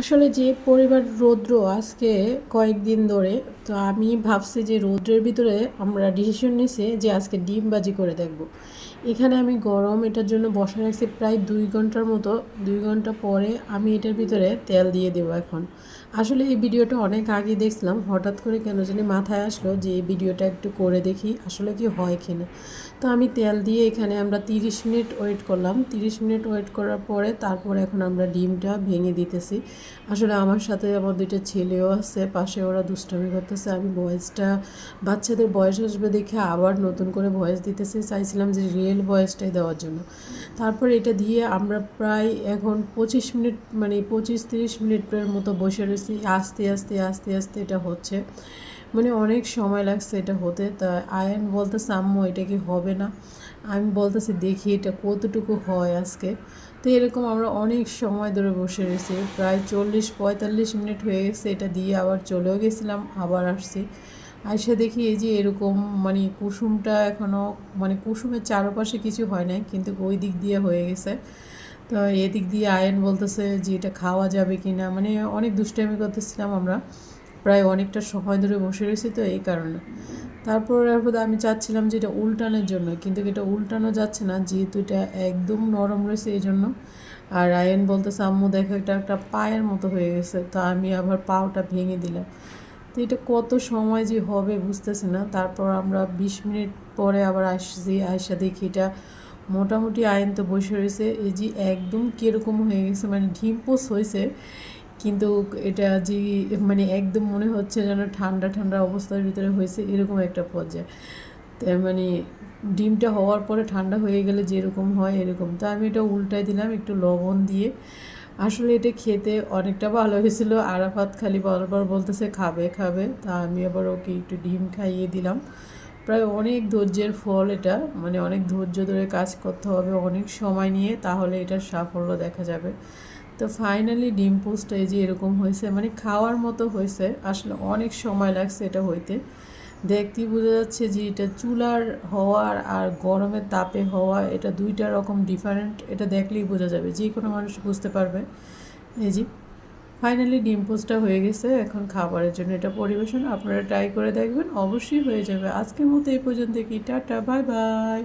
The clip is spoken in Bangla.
আসলে যে পরিবার রৌদ্র আজকে কয়েকদিন ধরে, তো আমি ভাবছি যে রৌদ্রের ভিতরে আমরা ডিসিশন নিছি যে আজকে ডিম বাজি করে দেখব। এখানে আমি গরম, এটার জন্য বসে রাখছি প্রায় দুই ঘণ্টার মতো। দুই ঘণ্টা পরে আমি এটার ভিতরে তেল দিয়ে দেবো এখন। আসলে এই ভিডিওটা অনেক আগে দেখছিলাম, হঠাৎ করে কেন জানি মাথায় আসলো যে এই ভিডিওটা একটু করে দেখি, আসলে কি হয় কিনা তো আমি তেল দিয়ে এখানে আমরা 30 মিনিট ওয়েট করলাম। 30 মিনিট ওয়েট করার পরে তারপরে এখন আমরা ডিমটা ভেঙে দিতেছি। আসলে আমার সাথে আমার দুইটা ছেলেও আছে, পাশে ওরা দুষ্টামি করতেছে, আমি ভয়েসটা বাচ্চাদের বয়স আসবে দেখে আবার নতুন করে ভয়েস দিতেছে, চাইছিলাম যে রিয়েল ভয়েসটাই দেওয়ার জন্য। তারপর এটা দিয়ে আমরা প্রায় এখন পঁচিশ মিনিট মানে পঁচিশ তিরিশ মিনিটের মতো বসে রয়েছি, আস্তে আস্তে আস্তে আস্তে এটা হচ্ছে। মানে অনেক সময় লাগছে এটা হতে, তা আয়ন বলতে সাম্য এটা কি হবে না? আমি বলতেছি, দেখি এটা কতটুকু হয় আজকে। তো এরকম আমরা অনেক সময় ধরে বসে রয়েছি। প্রায় চল্লিশ, পঁয়তাল্লিশ মিনিট হয়ে গেছে এটা দিয়ে আবার চলেও গেছিলাম, আবার আসছি। আইসা দেখি এই যে এরকম মানে কুসুমটা এখনও মানে কুসুমের চারপাশে কিছু হয় নাই, কিন্তু ওই দিক দিয়ে হয়ে গেছে। তো এদিক দিয়ে আয়ন বলতেছে যে এটা খাওয়া যাবে কি না মানে অনেক দুষ্টামি করতেছিলাম আমরা। প্রায় অনেকটা সময় ধরে বসে রয়েছি তো এই কারণে। তারপর আমি চাচ্ছিলাম যে এটা উল্টানোর জন্য, কিন্তু এটা উল্টানো যাচ্ছে না, যেহেতু এটা একদম নরম রয়েছে এই জন্য আর আয়ন বলতেছে, আম্মু, দেখো, এটা একটা পায়ের মতো হয়ে গেছে। তো আমি আবার পাওটা ভেঙে দিলাম। তো এটা কত সময় যে হবে বুঝতেছি না। তারপর আমরা বিশ মিনিট পরে আবার আসছি আয়সা দেখি এটা মোটামুটি আয়ন তো বসে রয়েছে। এই যে একদম কীরকম হয়ে গেছে মানে ঢিম্পোস হয়েছে। কিন্তু এটা যে মানে একদম মনে হচ্ছে যেন ঠান্ডা ঠান্ডা অবস্থার ভিতরে হয়েছে এরকম একটা পর্যায়ে। মানে ডিমটা হওয়ার পরে ঠান্ডা হয়ে গেলে যেরকম হয় এরকম। তো আমি এটা উল্টাই দিলাম একটু লবণ দিয়ে। আসলে এটা খেতে অনেকটা ভালো হয়েছিল। আরাফাত খালি বারবার বলতেছে, খাবে খাবে। তা আমি আবার ওকে একটু ডিম খাইয়ে দিলাম। প্রায় অনেক ধৈর্যের ফল এটা। মানে অনেক ধৈর্য ধরে কাজ করতে হবে অনেক সময় নিয়ে, তাহলে এটার সাফল্য দেখা যাবে। তো ফাইনালি ডিম পোস্টটা এই যে এরকম হয়েছে মানে খাওয়ার মতো হয়েছে। আসলে অনেক সময় লাগছে এটা হইতে। দেখতেই বোঝা যাচ্ছে যে এটা চুলার হওয়ার আর গরমের তাপে হওয়া, এটা দুইটা রকম ডিফারেন্ট এটা দেখলেই বোঝা যাবে, যে কোনো মানুষ বুঝতে পারবে। এই যে ফাইনালি ডিম পোস্টটা হয়ে গেছে, এখন খাবারের জন্য এটা পরিবেশন। আপনারা ট্রাই করে দেখবেন, অবশ্যই হয়ে যাবে। আজকের মতো এই পর্যন্ত কি, টাটা বাই বাই